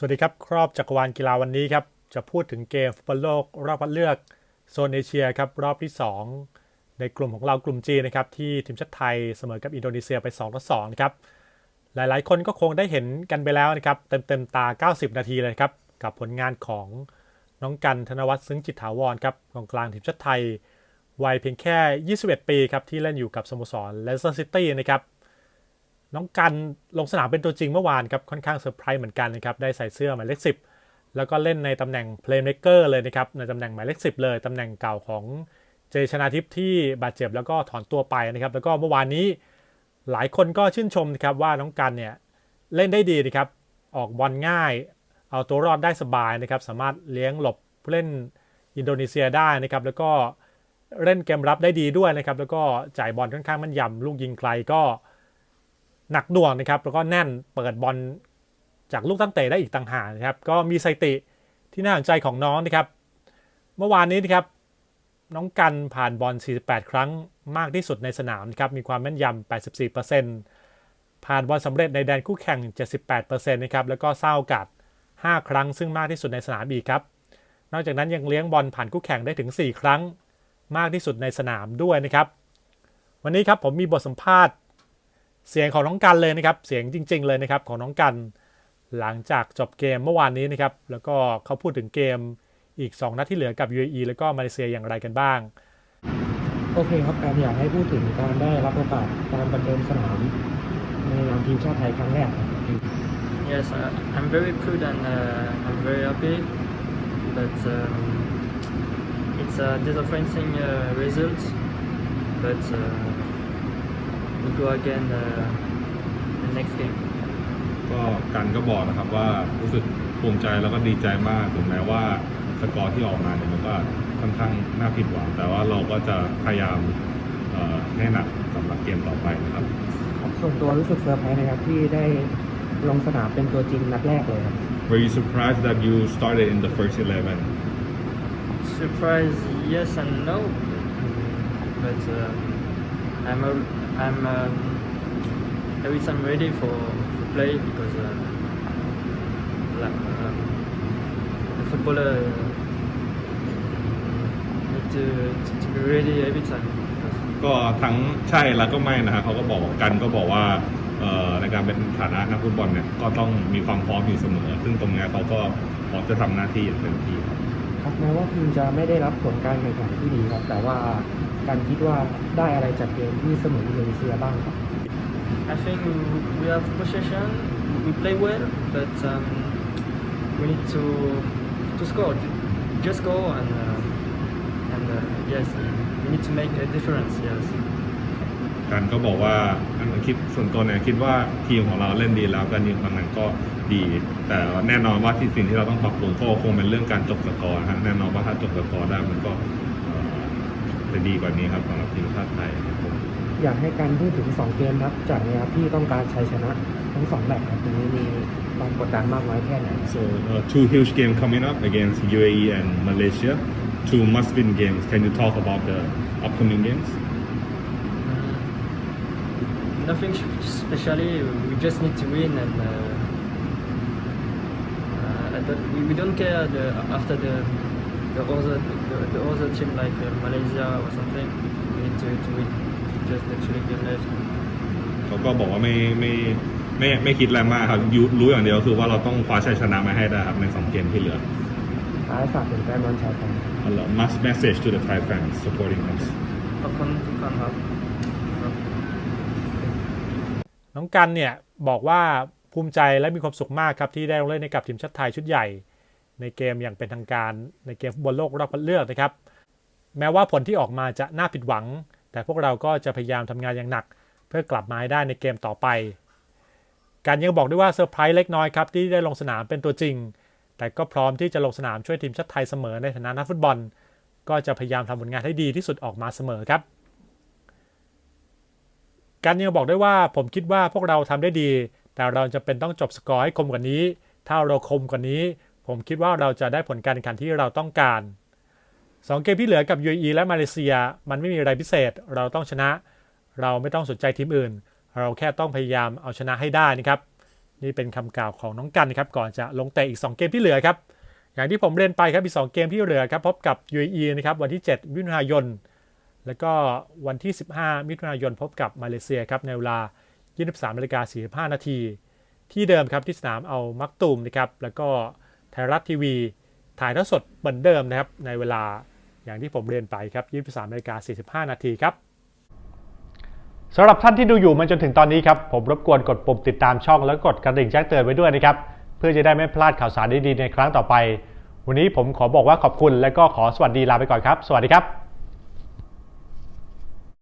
สวัสดีครับ ครอบจักรวาลกีฬาวันนี้ครับ จะพูดถึงเกมฟุตบอลโลกรอบคัดเลือกโซนเอเชียครับ รอบที่ 2 ในกลุ่มของเรากลุ่มจีนนะครับ ที่ทีมชาติไทยเสมอกับอินโดนีเซียไป2ต่อ2นะครับ หลายๆ คนก็คงได้เห็นกันไปแล้วนะครับ เต็มๆตา 90 นาทีเลยครับ กับผลงานของน้องกันธนวัฒน์ซึ้งจิตถาวรครับกองกลางทีมชาติไทยวัยเพียงแค่ 21 ปีครับที่เล่นอยู่กับสโมสรเลสเตอร์ซิตี้นะครับ น้องกันลงสนามเป็นตัวจริงเมื่อวานครับค่อนข้างเซอร์ไพรส์เหมือนกันนะครับได้ใส่เสื้อหมายเลขสิบแล้วก็เล่นในตำแหน่งเพลย์เม k เกอร์เลยนะครับในตำแหน่งหมายเลขสิบเลยตำแหน่งเก่าของเจชนาทิพย์ที่บาดเจ็บแล้วก็ถอนตัวไปนะครับ แล้วก็เมื่อวานนี้หลายคนก็ชื่นชมนะครับว่าน้องกันเนี่ยเล่นได้ดีนะครับออกบอลง่าย เอาตัวรอดได้สบายนะครับ สามารถเลี้ยงหลบผู้เล่นอินโดนีเซียได้นะครับ แล้วก็เล่นเกมรับได้ดีด้วยนะครับ แล้วก็จ่ายบอลค่อนข้างมั่นยำลูกยิงไกลก็ หนักหน่วงนะครับแล้วก็แน่นเปิดบอลจากลูกตั้งเตะได้อีกต่างหากนะครับก็มีสติที่น่าสนใจของน้องนะครับ เมื่อวานนี้นะครับน้องกันผ่านบอล 48 ครั้งมากที่สุดในสนามนะครับมีความแม่นยำ 84%ผ่านบอลสำเร็จในแดนคู่แข่ง 78%นะครับแล้วก็เศร้ากัด 5 ครั้งซึ่งมากที่สุดในสนามอีกครับ นอกจากนั้นยังเลี้ยงบอลผ่านคู่แข่งได้ถึง 4 ครั้งมากที่สุดในสนามด้วยนะครับ วันนี้ครับผมมีบทสัมภาษณ์ เสียงของน้องกันเลยนะครับ เสียงจริง ๆ เลยนะครับของน้องกัน หลังจากจบเกมเมื่อวานนี้นะครับ แล้วก็เขาพูดถึงเกมอีก 2 นัดที่เหลือกับ UAE แล้วก็มาเลเซียอย่างไรกันบ้าง โอเคครับการอยากให้พูดถึงการได้รับโอกาสการประเดิมสนามในนามทีมชาติไทยครั้งแรกครับ Yes, uh, I'm very proud and uh, I'm very happy, but um, it's a disappointing uh, result. But uh, we go again uh, the next game. ก็กันก็บอกนะครับว่ารู้สึกภูมิใจแล้วก็ดีใจมากถึงแม้ว่าสกอร์ที่ออกมาเนี่ยมันก็ค่อนข้างน่าผิดหวังแต่ว่าเราก็จะพยายามเอ่อให้หนักสำหรับเกมต่อไปนะครับครับส่วนตัวรู้สึกเซอร์ไพรส์นะครับที่ได้ลงสนามเป็นตัวจริงนัดแรกเลยครับ Were you surprised that you started in the first 11 Surprise, yes and no, but um, I'm a, I'm um, every time ready for to play because uh, like um, the footballer need to, to, to be ready every time. ก็ทั้งใช่แล้วก็ไม่นะครับเขาก็บอกกันก็บอกว่าเอ่อในการเป็นฐานะนักฟุตบอลเนี่ยก็ต้องมีความพร้อมอยู่เสมอ ซึ่งตรงเนี้ยเขาก็พร้อมจะทำหน้าที่อย่างเต็มที่ครับ ครับแม้ว่าทีมจะไม่ได้รับผลการแข่งขันที่ดีครับ แต่ว่าการคิดว่าได้อะไรจากเกมที่เสมออินโดนีเซียบ้างครับ I think we have possession, we play well, but um, we need to to score. Just go and uh, and uh, yes, we need to make a difference. Yes. กันก็บอกว่าอันคิดส่วนตัวเนี่ยคิดว่าทีมของเราเล่นดีแล้วการยิงบางนัดก็ดี แต่แน่นอนว่าที่สิ่งที่เราต้องปรับปรุงก็คงเป็นเรื่องการจบสกอร์นะฮะแน่นอนว่าถ้าจบสกอร์ได้มันก็เอ่อจะดีกว่านี้ครับสำหรับทีมชาติไทยครับผมอยากให้การพูดถึง 2 เกมครับจากนี้ครับที่ต้องการชัยชนะทั้งสองแมตช์ครับตรงนี้มีความกดดันมากน้อยแค่ไหน So uh, two huge games coming up against UAE and Malaysia two must-win games can you talk about the upcoming games Mm, nothing sh- especially. We just need to win and. Uh, uh, I don't- we, we don't care the, after the the other the, the other team like uh, Malaysia or something. We need to, to win. Just literally game left. เขาก็บอกว่าไม่ไม่ไม่ไม่คิดอะไรมากครับยูรู้อย่างเดียวคือว่าเราต้องคว้าชัยชนะมาให้ได้ครับในสองเกมที่เหลือท้ายฝากถึงแฟนบอลชาวไทย A lot- mass message to the Thai fans supporting us ขอบคุณทุกคนครับครับ น้องกันเนี่ยบอกว่าภูมิใจและมีความสุขมากครับที่ได้ลงเล่นในกับทีมชาติไทยชุดใหญ่ ในเกมอย่างเป็นทางการในเกมฟุตบอลโลกรอบคัดเลือกนะครับ แม้ว่าผลที่ออกมาจะน่าผิดหวัง แต่พวกเราก็จะพยายามทำงานอย่างหนัก เพื่อกลับมาให้ได้ในเกมต่อไป การยังบอกด้วยว่าเซอร์ไพรส์เล็กน้อยครับที่ได้ลงสนามเป็นตัวจริง แต่ก็พร้อมที่จะลงสนามช่วยทีมชาติไทยเสมอในฐานะนักฟุตบอล ก็จะพยายามทำผลงานให้ดีที่สุดออกมาเสมอครับ การยังบอกได้ว่าผมคิดว่าพวกเราทำได้ดี แต่เราจะเป็นต้องจบสกอร์ให้คมกว่านี้ ถ้าเราคมกว่านี้ ผมคิดว่าเราจะได้ผลการแข่งขันที่เราต้องการสองเกมที่เหลือกับ UAE และมาเลเซีย มันไม่มีอะไรพิเศษ เราต้องชนะ เราไม่ต้องสนใจทีมอื่น เราแค่ต้องพยายามเอาชนะให้ได้นะครับนี่เป็นคำกล่าวของน้องกันครับก่อนจะลงเตะอีก 2 เกมที่เหลือครับอย่างที่ผมเรียนไปครับอีก2เกมที่เหลือครับพบกับ UAE นะครับวันที่ 7 มิถุนายน แล้วก็วันที่ 15 มิถุนายนพบกับมาเลเซียครับในเวลา 23นาฬิกา45 นาที ที่เดิมครับที่สนามเอามักตูมนะครับแล้วก็ไทยรัฐทีวี ถ่ายทอดสดเหมือนเดิมนะครับในเวลาอย่างที่ผมเรียนไปครับ 23นาฬิกา45 นาทีครับสำหรับท่านที่ดูอยู่มาจนถึงตอนนี้ครับ ผมรบกวนกดปุ่มติดตามช่องแล้วกดกระดิ่งแจ้งเตือนไว้ด้วยนะครับ เพื่อจะได้ไม่พลาดข่าวสารดีๆในครั้งต่อไป วันนี้ผมขอบอกว่าขอบคุณและก็ขอสวัสดีลาไปก่อนครับ สวัสดีครับ